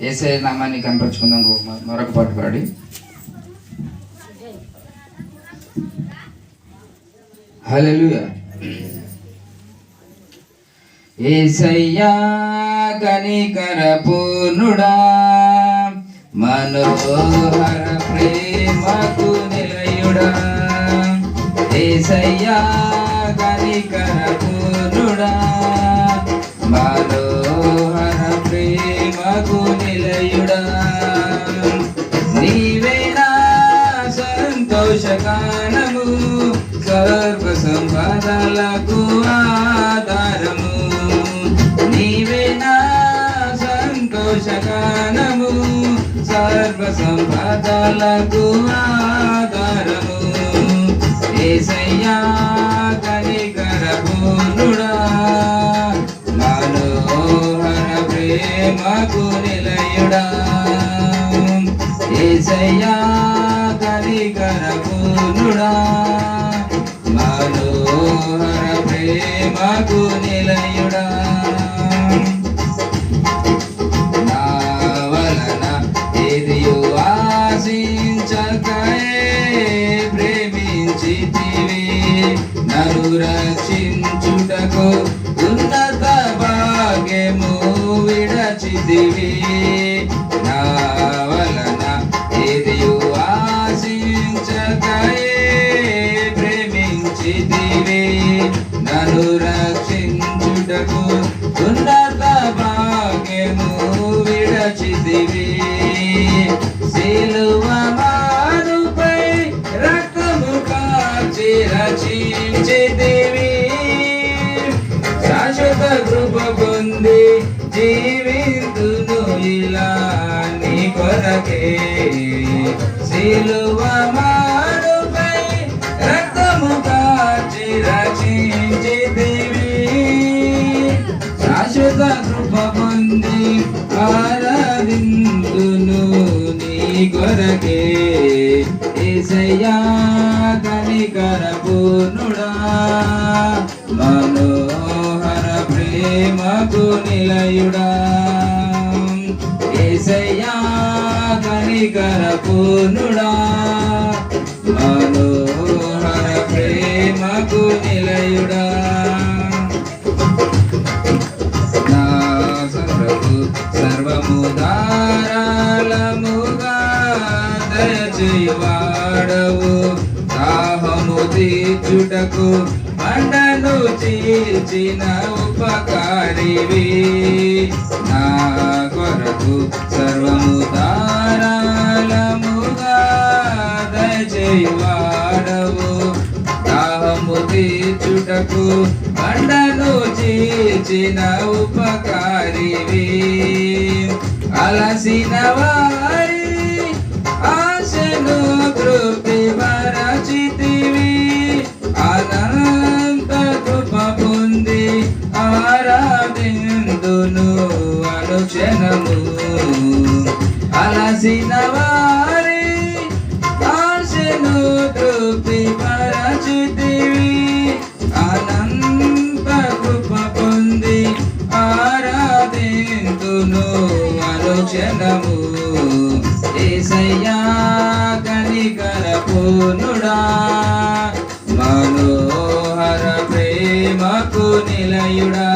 ఏసే నామాన్ని కనపరుచుకుందాం మరొక పాట పాడి. హల్లెలూయా. ఏసయ్యా కనికర పూర్ణుడా మనోహర ప్రేమకు నిలయుడా. ఏసయ్యా కనికర సంతోషకానము సర్వ సంపదలకు ఆధారము. ఏసయ్యా కనికర పూర్ణుడా మనోహర ప్రేమకు నిలయుడా. ఏసయ్యా కనికర పూర్ణుడా మనోహర ప్రేమకు నిలయుడా. రచించుటకు ఉన్నత భాగ్యము విడచిదివి నా వలన ఎదియు ఆశించకయే ప్రేమించితివి. నన్ను రక్షించుటకు ఉన్నత భాగ్యము విడచిదివి సిలువ మారుపై జీవితును ఇలా నీ కొరకే. సిలువ మారుపై రక్తము కాచి రచించి దేవి. శాశ్వత కృప పొంది ఆరాధిందును నీ కొరకే. ఏసయ్యా కనికర పూర్ణుడా మనోహర ప్రేమకు నిలయుడా. ఏసయ్యా కనికర పూర్ణుడా. మనోహర ప్రేమకు నిలయుడా. నా సర్వము సర్వము ధారాళముగా దయచేవాడవు దాహము తీర్చుటకు పండను చీల్చిన ఉపకారివి. నా కొరకు సర్వము దారాలముగా దయచేవాడవు దాహము తీర్చుటకు పండను చీల్చిన ఉపకారివి. అలసిన వారి కాసిన వారి ఆశను తృప్తి పరచితివి. అనంత కృప పొంది ఆరాధింతును అనుక్షణము ఏసయ్యా కనికర పూనుడా మనోహర ప్రేమకు నిలయుడా.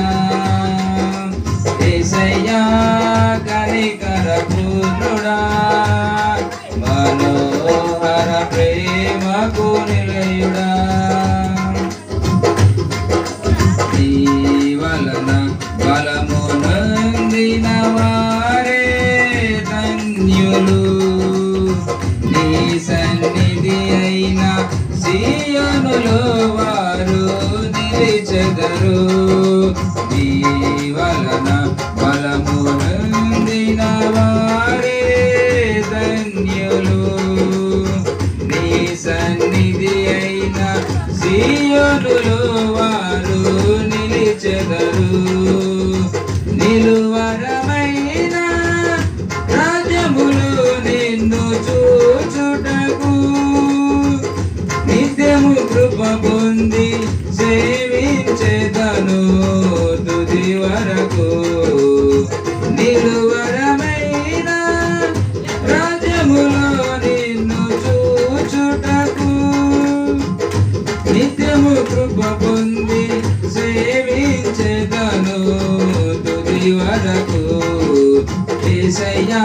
పొందిన వారే ధన్యులు. నీ సన్నిధి అయిన సీయోనులో వారు నిలిచెదరు. నీ వలన బలము పొందిన వారే ధన్యులు. నీ సన్నిధి అయిన సీయోనులో వారు నిలిచెదరు. నిలు మొదలు తుది వరకు నిలువరమైన రాజ్యములో నిన్ను చూచుటకు నిత్యము కృప పొంది సేవించేదను తుది వరకు ఏసయ్యా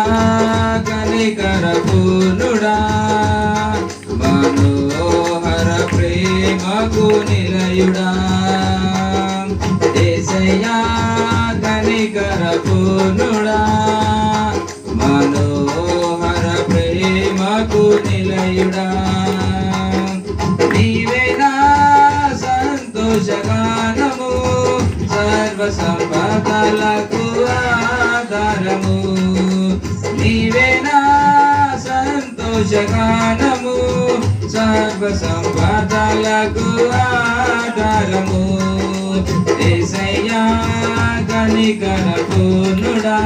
కలికర పూర్ణుడా మనోహర ప్రేమకు నిలయుడా. పూర్ణుడా మనోహర ప్రేమకు నిలయుడా. నీవేనా సంతోషగానము సర్వ సంపదలకు ఆధారము నీవేనా సంతోషగానము సర్వ సంపదలకు ఆధారము. కనికర గణపూర్ణుడా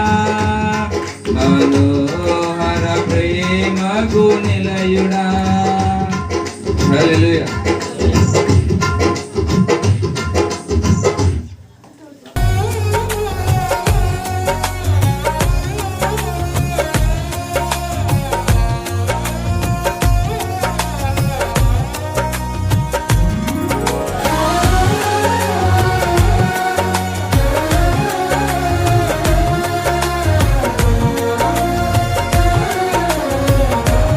మనోహర ప్రేమకు నిలయుడా హల్లెలూయా.